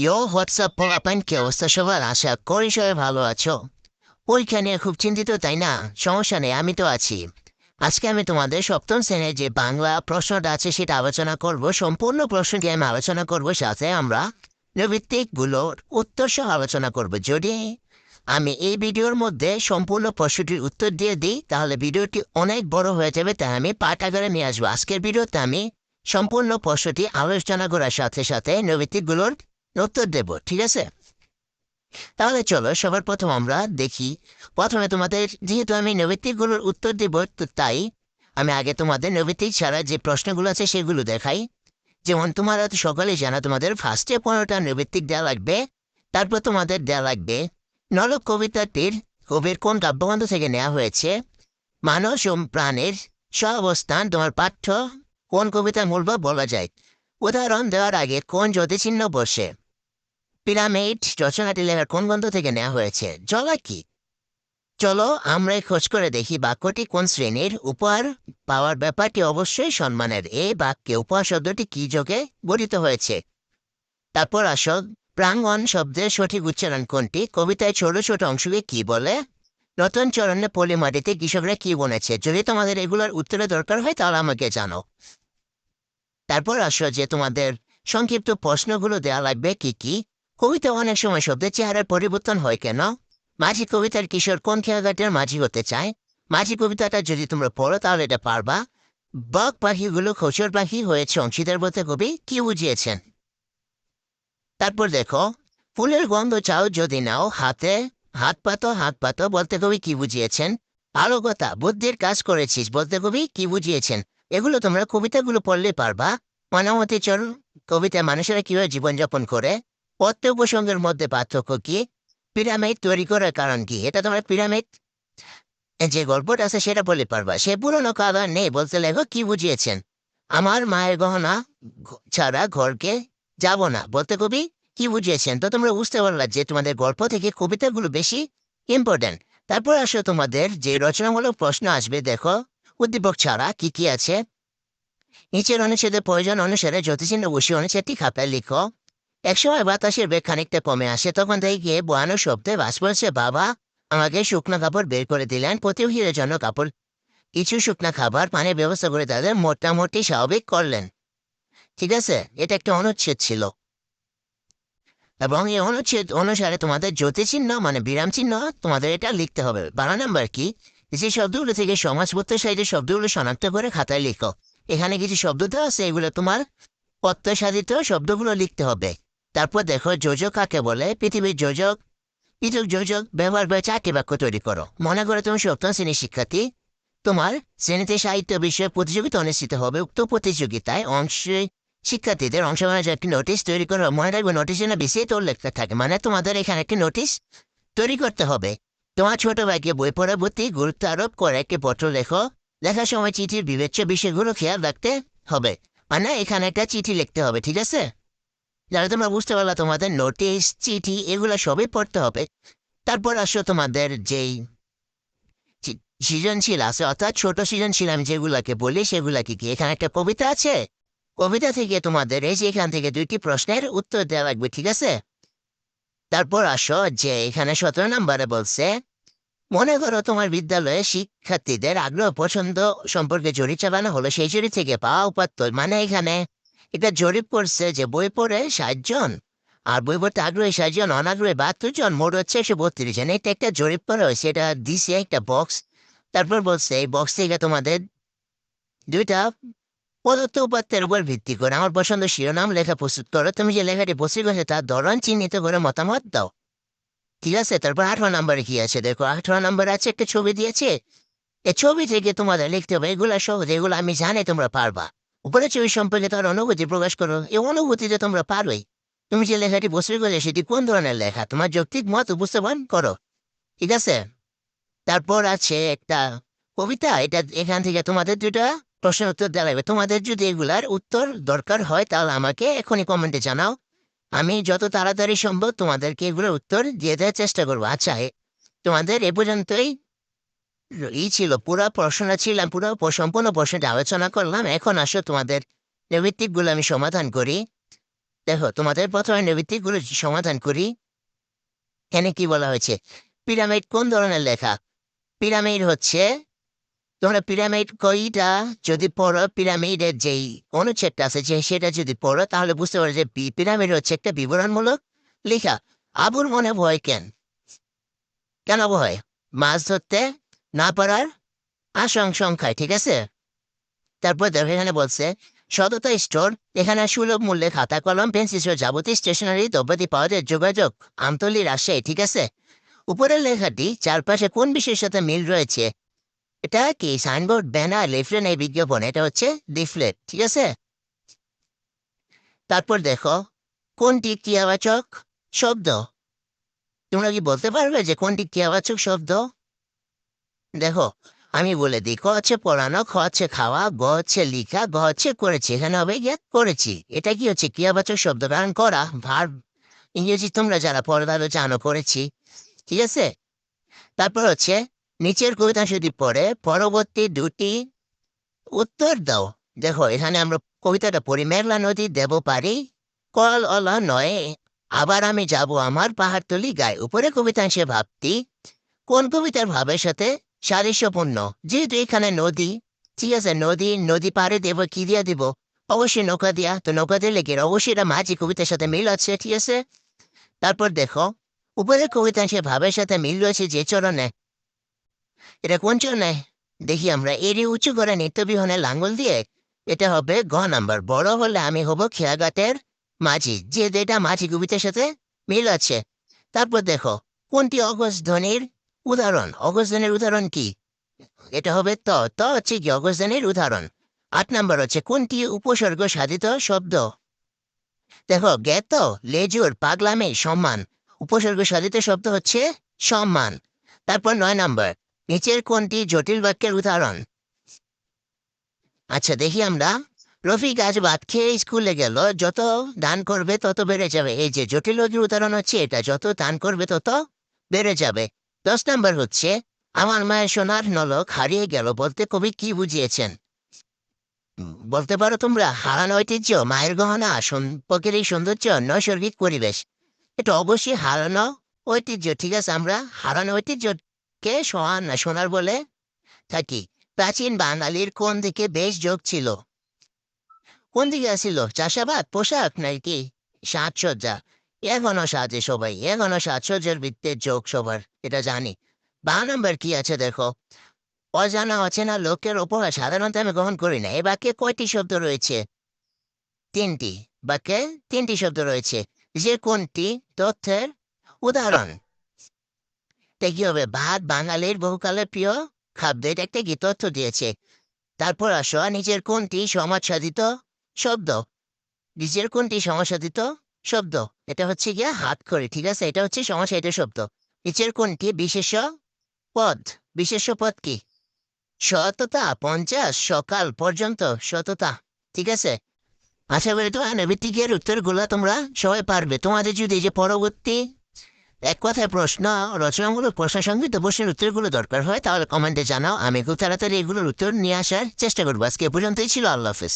ইয়ো WhatsApp পোলাপাইন কি অবস্থা সবার? আশা করি সবাই ভালো আছো। পরীক্ষা নিয়ে খুব চিন্তিত, তাই না? সমস্যা নেই, আমি তো আছি। আজকে আমি তোমাদের সপ্তম শ্রেণির যে বাংলা প্রশ্নটা আছে, সেটা আলোচনা করব। সম্পূর্ণ প্রশ্নটি আমি আলোচনা করব, সাথে আমরা নৈবিত্তিকগুলোর উত্তর সহ আলোচনা করব। যদি আমি এই ভিডিওর মধ্যে সম্পূর্ণ প্রশ্নটির উত্তর দিয়ে দিই, তাহলে ভিডিওটি অনেক বড় হয়ে যাবে, তাই আমি পাঠ আকারে নিয়ে আসব। আজকের ভিডিওতে আমি সম্পূর্ণ প্রশ্নটি আলোচনা করার সাথে সাথে নৈবিত্তিকগুলোর উত্তর দেব, ঠিক আছে? তাহলে চলো, সবার প্রথম আমরা দেখি। প্রথমে তোমাদের, যেহেতু আমি নৈবিত্তিকগুলোর উত্তর দেব, তো তাই আমি আগে তোমাদের নৈবিত্তিক ছাড়া যে প্রশ্নগুলো আছে সেগুলো দেখাই। যেমন, তোমরা তো সকালে জানা, তোমাদের ফার্স্টে পনেরোটা নৈবিত্তিক দেওয়া লাগবে, তারপর তোমাদের দেওয়া লাগবে নলক কবিতাটির কবির কোন কাব্যগ্রন্থ থেকে নেওয়া হয়েছে? মানুষ ও প্রাণের স্ব অবস্থান তোমার পাঠ্য কোন কবিতার মূলভাব বলা যায়? উদাহরণ দেওয়ার আগে কোন জ্যোতিচিহ্ন বসে? পিরামিড রচনাটি লেখার কোন গ্রন্থ থেকে নেওয়া হয়েছে? জলা কি? চলো আমরা খোঁজ করে দেখি বাক্যটি কোন শ্রেণির? উপহার পাওয়ার ব্যাপারটি অবশ্যই সম্মানের। এই বাক্যে উপহার শব্দটি কি যোগে গঠিত হয়েছে? তারপর আসল প্রাঙ্গন শব্দের সঠিক উচ্চারণ কোনটি? কবিতায় ছোট ছোট অংশকে কি বলে? নতুন চরণে পলি মাটিতে কৃষকরা কি বনেছে? যদি তোমাদের এগুলোর উত্তরে দরকার হয় তাহলে আমাকে জানো তারপর আসো যে তোমাদের সংক্ষিপ্ত প্রশ্নগুলো দেওয়া লাগবে কি কি? কবিতা অনেক সময় শব্দের চেহারার পরিবর্তন হয় কেন? মাঝি কবিতার কিশোর কোন খেয়াঘাটের মাঝি হতে চায়? মাঝি কবিতাটা যদি তোমরা পড়ো তাহলে এটা পারবা। বক পাখিগুলো খোসর পাখি হয়েছে অংশীদার বলতে কবি কি বুঝিয়েছেন? তারপর দেখো, ফুলের গন্ধ চাও যদি নাও, হাতে হাত পাতো হাত পাতো বলতে কবি কি বুঝিয়েছেন? আলো কথা বুদ্ধির কাজ করেছিস বলতে কবি কি বুঝিয়েছেন? এগুলো তোমরা কবিতাগুলো পড়লে পারবা। মনামতি চল কবিতা মানুষেরা কীভাবে জীবনযাপন করে প্রত্যেক প্রসঙ্গের মধ্যে পার্থক্য কি, পিরামিড তৈরি করার কারণ কি, এটা তোমরা পিরামিড? যে গল্পটা আছে সেটা বলে পারবা। সে পুরনো কারণ নেই বলতে লেখো কি বুঝিয়েছেন? আমার মায়ের গহনা ছাড়া ঘরকে যাব না। বলতে কবি, কি বুঝিয়েছেন? তো তোমরা বুঝতে পারলা যে তোমাদের গল্প থেকে কবিতাগুলো বেশি ইম্পর্টেন্ট তারপর আসো তোমাদের যে রচনামূলক প্রশ্ন আসবে, দেখো। উদ্দীপক ছাড়া কি কি আছে? নিচের অনুচ্ছেদের প্রয়োজন অনুসারে জ্যোতিষিন্ন বসে অনুচ্ছেদটি খাতায় লিখো। একসময় বাতাসের বেগ খানিকটা কমে আসে, তখন থেকে বয়ানো শব্দে বাস বলছে, বাবা, আমাকে শুকনো কাপড় বের করে দিলেন প্রতিহিরের জন্য কাপড়। কিছু শুকনা খাবার, পানির ব্যবস্থা করে তাদের মোটামুটি স্বাভাবিক করলেন। ঠিক আছে, এটা একটা অনুচ্ছেদ ছিল। এবং এই অনুচ্ছেদ অনুসারে তোমাদের জ্যোতিচিহ্ন মানে বিরাম চিহ্ন তোমাদের এটা লিখতে হবে। বারো নাম্বার কি? যে শব্দগুলো থেকে সমাজপত্র সাইডের শব্দগুলো শনাক্ত করে খাতায় লিখো। এখানে কিছু শব্দ তো আছে, এগুলো তোমার প্রত্যাশাদিত শব্দগুলো লিখতে হবে। তারপর দেখো, যোজক কাকে বলে? পৃথিবীর যোজক। পৃথক যোজক ব্যবহার করে চারটি বাক্য তৈরি করো। মনে করো তুমি সপ্তম শ্রেণির শিক্ষার্থী। তোমার শ্রেণীতে সাহিত্য বিষয়ে প্রতিযোগিতা অনুষ্ঠিত হবে। উক্ত প্রতিযোগিতায় অংশে শিক্ষার্থীদের অংশগ্রহণের জন্য একটি নোটিশ তৈরি করো। মনে রাখবে, নোটিশের না বেশি তোর লেখা থাকে। মানে তোমাদের এখানে একটি নোটিশ তৈরি করতে হবে। তোমার ছোট ভাইকে বই পড়ার প্রতি গুরুত্ব আরোপ করে একটি পত্র লেখো। লেখার সময় চিঠির বিবেচ্য বিষয়গুলো খেয়াল রাখতে হবে। মানে এখানে একটা চিঠি লিখতে হবে, ঠিক আছে? যারা তোমরা বুঝতে পারলা, তোমাদের নোটিশ চিঠি, এগুলো সবই পড়তে হবে। তারপর আসো তোমাদের যেই সৃজনশীল আছে, অর্থাৎ ছোট সৃজনশীল আমি যেগুলাকে বলি সেগুলাকে কি? এখানে একটা কবিতা আছে? কবিতা থেকে তোমাদের এই যে এখান থেকে দুইটি প্রশ্নের উত্তর দেওয়া লাগবে, ঠিক আছে? তারপর আসো যে এখানে সতেরো নম্বরে বলছে মনে করো তোমার বিদ্যালয়ে শিক্ষার্থীদের আগ্রহ, পছন্দ সম্পর্কে জরিপ চালানো হলো, সেই জরিপ থেকে পাওয়া উপাত্ত মানে এখানে এটা জরিপ করছে যে বই পড়ে ষাট জন আর বই পড়তে আগ্রহী ষাট জন অনাগ্রহী বাহাত্তর জন মোট হচ্ছে একশো বত্রিশ জন এটা একটা জরিপ করা হয়েছে, এটা দিছে একটা বক্স। তারপর বলছে, এই বক্স থেকে তোমাদের দুইটা প্রদত্ত উপাত্তের উপর ভিত্তি করে। আমার পছন্দ শিরোনাম লেখা প্রস্তুত করো। তুমি যে লেখাটি প্রস্তুত করছ, তার ধরন চিহ্নিত করে মতামত দাও। ঠিক আছে, তারপর আঠারো নম্বরে কি আছে? দেখো, আঠারো নম্বরে আছে, একটা ছবি দিয়েছে। এই ছবি থেকে তোমাদের লিখতে হবে, এগুলো সহজ, এগুলো আমি জানি তোমরা পারবা। উপরে ছবি সম্পর্কে তার অনুভূতি প্রকাশ করো। এই অনুভূতিতে তোমরা পারোই তুমি যে লেখাটি প্রস্তুত করলে সেটি কোন ধরনের লেখা? তোমার যৌক্তিক মত উপস্থাপন করো। ঠিক আছে? তারপর আছে একটা কবিতা। এটা এখান থেকে তোমাদের দুটা প্রশ্নের উত্তর দেওয়া তোমাদের যদি এগুলার উত্তর দরকার হয়, তাহলে আমাকে এখনই কমেন্টে জানাও। আমি যত তাড়াতাড়ি সম্ভব তোমাদেরকে এগুলোর উত্তর দিয়ে দেওয়ার চেষ্টা করব। আচ্ছা তোমাদের এ পর্যন্তই ই ছিল। পুরো প্রশ্নটা ছিলাম, পুরো সম্পূর্ণ প্রশ্নটা আলোচনা করলাম। এখন আসো তোমাদের নৈমিত্তিকগুলো আমি সমাধান করি। দেখো, তোমাদের প্রথমে নৈবিত্তিকগুলো সমাধান করি। এখানে কি বলা হয়েছে? পিরামিড কোন ধরনের লেখা? পিরামিড হচ্ছে তোমরা পিরামিড কইটা যদি পড়ো পিরামিডের যেই অনুচ্ছেদটা আছে যে সেটা যদি পড়ো, তাহলে বুঝতে পারো যে পিরামিড হচ্ছে একটা বিবরণমূলক লেখা। আবুর মনে ভয় কেন? কেন ভয়? মাছ ধরতে না পারার সংখ্যায়, ঠিক আছে? তারপর দেখো এখানে বলছে, সততা স্টোর, এখানে সুলভ মূল্যে খাতা, কলম, পেন্সিল সহ যাবতীয় স্টেশনারি দ্রব্যাদি পাওয়া যায় যোগাযোগ আমতলি রাজশাহী ঠিক আছে? উপরের লেখাটি চারপাশে কোন বিষয়ের সাথে মিল রয়েছে? এটা কি সাইনবোর্ড ব্যানার লিফলেট এই বিজ্ঞাপন এটা হচ্ছে লিফলেট ঠিক আছে? তারপর দেখো, কোনটি ক্রিয়াবাচক শব্দ? তোমরা কি বলতে পারবে যে কোনটি ক্রিয়াবাচক শব্দ? দেখো, আমি বলে দিই, ক হচ্ছে পড়ানো, খ হচ্ছে খাওয়া, গ হচ্ছে লিখা, গ হচ্ছে করেছি, এখানে হবে গিয়ে করেছি। এটা কি হচ্ছে ক্রিয়াবাচক শব্দ? কারণ করা ভার ইংরেজি তোমরা যারা পড়ালো জানো করেছি, ঠিক আছে? তারপর হচ্ছে নিচের কবিতা যদি পড়ে, পরবর্তী দুটি উত্তর দাও। দেখো, এখানে আমরা কবিতাটা পড়ি, মেঘলা নদী দেব পারি কল অলা নয়, আবার আমি যাব আমার পাহাড়তলি গায়ে। উপরে কবিতাংশে ভাবতি, কোন কবিতার ভাবের সাথে সাদৃশ্যপূর্ণ? যেহেতু এখানে নদী, ঠিক আছে, নদী নদী পাড়ে দেব, কি দিয়া দিব? অবশ্যই নৌকা দিয়া, তো নৌকা দিলে কি অবশ্যই এটা মাঝি কবিতার সাথে মিল আছে, ঠিক আছে? তারপর দেখো উপরে কবিতাংশে ভাবের সাথে মিল রয়েছে যে চরণে এটা কোন চরণে দেখি আমরা এরই উঁচু করে নিত্যবিহনে লাঙ্গল দিয়ে এটা হবে গ নাম্বার। বড় হলে আমি হব খেয়াঘাটের মাঝি। যে এটা মাঝি কবিতার সাথে মিল আছে। তারপর দেখো, কোনটি অগজ ধ্বনির উদাহরণ? অগজনের উদাহরণ কি? এটা হবে ত। ত হচ্ছে কি? অগজনের উদাহরণ। আট নাম্বার হচ্ছে, কোনটি উপসর্গ সাধিত শব্দ? দেখো, জ্ঞাত, লেজুর পাগলামে সম্মান। উপসর্গ সাধিত শব্দ হচ্ছে সম্মান। তারপর নয় নাম্বার নিচের কোনটি জটিল বাক্যের উদাহরণ। আচ্ছা দেখি আমরা। রফিক আজ ভাত খেয়ে স্কুলে গেল, যত দান করবে তত বেড়ে যাবে। এই যে জটিল রোগীর উদাহরণ হচ্ছে এটা, যত দান করবে তত বেড়ে যাবে। দশ নম্বর হচ্ছে, আমার মায়ের সোনার নলক হারিয়ে গেল বলতে কবি কি বুঝিয়েছেন? বলতে পারো তোমরা, হারানো ঐতিহ্য, মায়ের গহনা, সম্পর্কের এই সৌন্দর্য, নৈসর্গিক পরিবেশ। এটা অবশ্যই হারানো ঐতিহ্য, ঠিক আছে? আমরা হারানো ঐতিহ্যকে সোহান না সোনার বলে? থাকি, প্রাচীন বাঙালির কোন দিকে বেশ যোগ ছিল? কোন দিকে আসিল চাষাবাদ, পোশাক নাকি সাজসজ্জা? এখনও সাজে সবাই, এখনও সাজসজ্জার বৃত্তের যোগ সবার, এটা জানি। বা নম্বর কি আছে দেখো? অজানা, অচেনা লোকের উপহার সাধারণত আমি গ্রহণ করি না। এ বাক্যে কয়টি শব্দ রয়েছে? তিনটি। বাক্যে তিনটি শব্দ রয়েছে। যে কোনটি তথ্যের উদাহরণ? কি হবে। ভাত বাঙালির বহুকালের প্রিয় খাদ্য এটা একটা তথ্য দিয়েছে। তারপর আসো নিজের কোনটি সমাজসাধিত শব্দ? নিজের কোনটি সমাজসাধিত শব্দ? এটা হচ্ছে গিয়া হাত করে ঠিক আছে? এটা হচ্ছে সমাজসাহিত শব্দ। নিচের কোনটি বিশেষ পদ? বিশেষ পদ কি? সততা, পঞ্চাশ, সকাল পর্যন্ত সততা, ঠিক আছে? আশা করি তো আনবিত্তিকের উত্তরগুলো তোমরা সবাই পারবে। তোমাদের যদি যে পরবর্তী এক কথায় প্রশ্ন, রচনামূলক প্রশ্ন সংগীত প্রশ্নের উত্তরগুলো দরকার হয়, তাহলে কমেন্টে জানাও, আমি খুব তাড়াতাড়ি এগুলোর উত্তর নিয়ে আসার চেষ্টা করব। আজকে পর্যন্তই ছিল আল্লাহ হাফেজ।